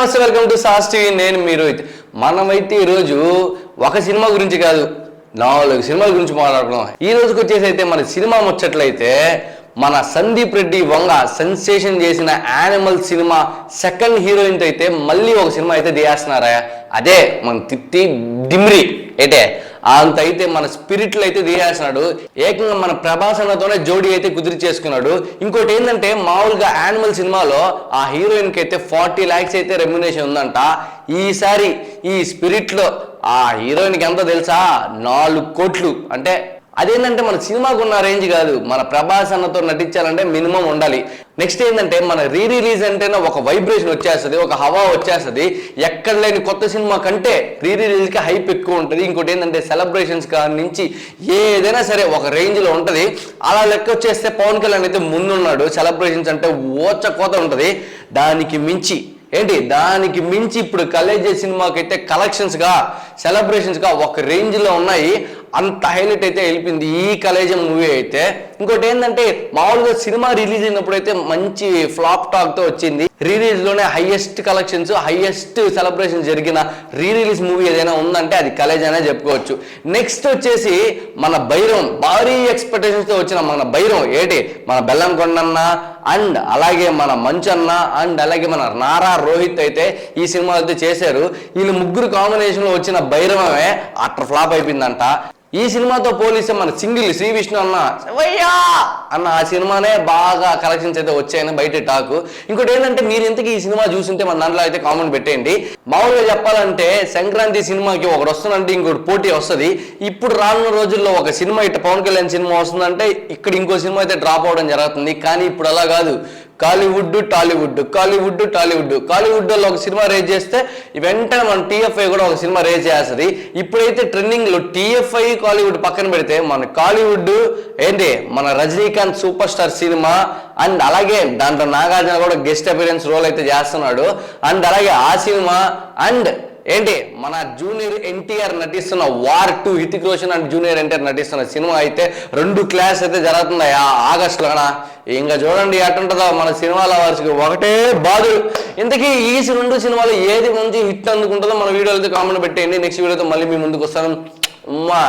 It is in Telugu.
నమస్తే వెల్కమ్ టు సాస్ టీవీ నేను మీరు అయితే. మనమైతే ఈరోజు ఒక సినిమా గురించి కాదు నాలుగు సినిమాల గురించి మాట్లాడుకున్నాం. ఈ రోజుకి వచ్చేసి అయితే మన సినిమా ముచ్చట్లయితే మన సందీప్ రెడ్డి వంగ సెన్సేషన్ చేసిన యానిమల్ సినిమా సెకండ్ హీరోయిన్ అయితే మళ్ళీ ఒక సినిమా అయితే తీయాస్తున్నారా అదే మన తిత్తి డిమ్రి అయితే అంత అయితే మన స్పిరిట్లు అయితే తీయేస్తున్నాడు ఏకంగా మన ప్రభాసనతోనే జోడీ అయితే కుదిరి చేసుకున్నాడు. ఇంకోటి ఏంటంటే మామూలుగా యానిమల్ సినిమాలో ఆ హీరోయిన్కి అయితే ఫార్టీ ల్యాక్స్ అయితే రెమ్యునేషన్ ఉందంట. ఈసారి ఈ స్పిరిట్లో ఆ హీరోయిన్కి ఎంత తెలుసా? నాలుగు కోట్లు. అంటే అదేంటంటే మన సినిమాకు ఉన్న రేంజ్ కాదు. మన ప్రభాస్ అన్నతో నటించాలంటే మినిమం ఉండాలి. నెక్స్ట్ ఏంటంటే మన రీ రిలీజ్ అంటేనే ఒక వైబ్రేషన్ వచ్చేస్తుంది ఒక హవా వచ్చేస్తుంది. ఎక్కడ లేని కొత్త సినిమా కంటే రీ రిలీజ్కి హైప్ ఎక్కువ ఉంటుంది. ఇంకోటి ఏంటంటే సెలబ్రేషన్స్ కానీ నుంచి ఏదైనా సరే ఒక రేంజ్లో ఉంటుంది. అలా లెక్క వచ్చేస్తే పవన్ కళ్యాణ్ అయితే ముందున్నాడు. సెలబ్రేషన్స్ అంటే ఓచ కోత ఉంటుంది. దానికి మించి ఏంటి? దానికి మించి ఇప్పుడు కలేజే సినిమాకి అయితే కలెక్షన్స్గా సెలబ్రేషన్స్గా ఒక రేంజ్లో ఉన్నాయి. అంత హైలైట్ అయితే వెళ్ళిపోయింది. ఈ కలేజం మూవీ అయితే. ఇంకోటి ఏంటంటే మామూలుగా సినిమా రిలీజ్ అయినప్పుడు అయితే మంచి ఫ్లాప్ టాక్తో వచ్చింది. రీరిలీజ్లోనే హైయెస్ట్ కలెక్షన్స్ హైయెస్ట్ సెలబ్రేషన్ జరిగిన రీ రిలీజ్ మూవీ ఏదైనా ఉందంటే అది కలేజ్ అనే చెప్పుకోవచ్చు. నెక్స్ట్ వచ్చేసి మన భైరవం. భారీ ఎక్స్పెక్టేషన్స్తో వచ్చిన మన భైరవం ఏంటి? మన బెల్లం కొండన్న అండ్ అలాగే మన మంచన్న అండ్ అలాగే మన నారా రోహిత్ అయితే ఈ సినిమాలో అయితే చేశారు. వీళ్ళు ముగ్గురు కాంబినేషన్లో వచ్చిన భైరవమే అట్ర ఫ్లాప్ అయిపోయిందంట. ఈ సినిమాతో పోలిస్తే మన సింగిల్ శ్రీ విష్ణు అన్న శివయ్యా అన్న ఆ సినిమానే బాగా కలెక్షన్స్ అయితే వచ్చాయని బయట టాక్. ఇంకోటి ఏంటంటే మీరు ఇంతకీ ఈ సినిమా చూసింటే మన దాంట్లో అయితే కామెంట్ పెట్టేయండి. మామూలుగా చెప్పాలంటే సంక్రాంతి సినిమాకి ఒకటి వస్తుందంటే ఇంకోటి పోటీ వస్తుంది. ఇప్పుడు రానున్న రోజుల్లో ఒక సినిమా ఇట్లా పవన్ కళ్యాణ్ సినిమా వస్తుందంటే ఇక్కడ ఇంకో సినిమా అయితే డ్రాప్ అవడం జరుగుతుంది. కానీ ఇప్పుడు అలా కాదు. Kollywood Tollywood Kollywood Tollywood. కాలీవుడ్లో ఒక సినిమా రేజ్ చేస్తే వెంటనే మనం టీఎఫ్ఐ కూడా ఒక సినిమా రేజ్ చేస్తుంది ఇప్పుడైతే ట్రెండింగ్లో టీఎఫ్ఐ కాలీవుడ్ పక్కన పెడితే మన కాలీవుడ్ ఏంటి? మన Rajinikanth super star cinema and అలాగే దాంట్లో నాగార్జున కూడా గెస్ట్ అపిరెన్స్ రోల్ అయితే చేస్తున్నాడు. అండ్ అలాగే ఆ సినిమా అండ్ ఏంటి? మన జూనియర్ ఎన్టీఆర్ నటిస్తున్న war two Hrithik Roshan and junior NTR నటిస్తున్న సినిమా అయితే రెండు క్లాస్ అయితే జరుగుతుంది ఆగస్టులోనా ఇంకా చూడండి ఎట్టుంటుందో మన సినిమాల వారికి ఒకటే బాధలు ఇంతకీ ఈ రెండు సినిమాలు ఏది మంచి హిట్ అందుకుంటుందో మన వీడియోలతో కామెంట్ పెట్టేయండి. నెక్స్ట్ వీడియోతో మళ్ళీ మీ ముందుకు వస్తాను. అమ్మా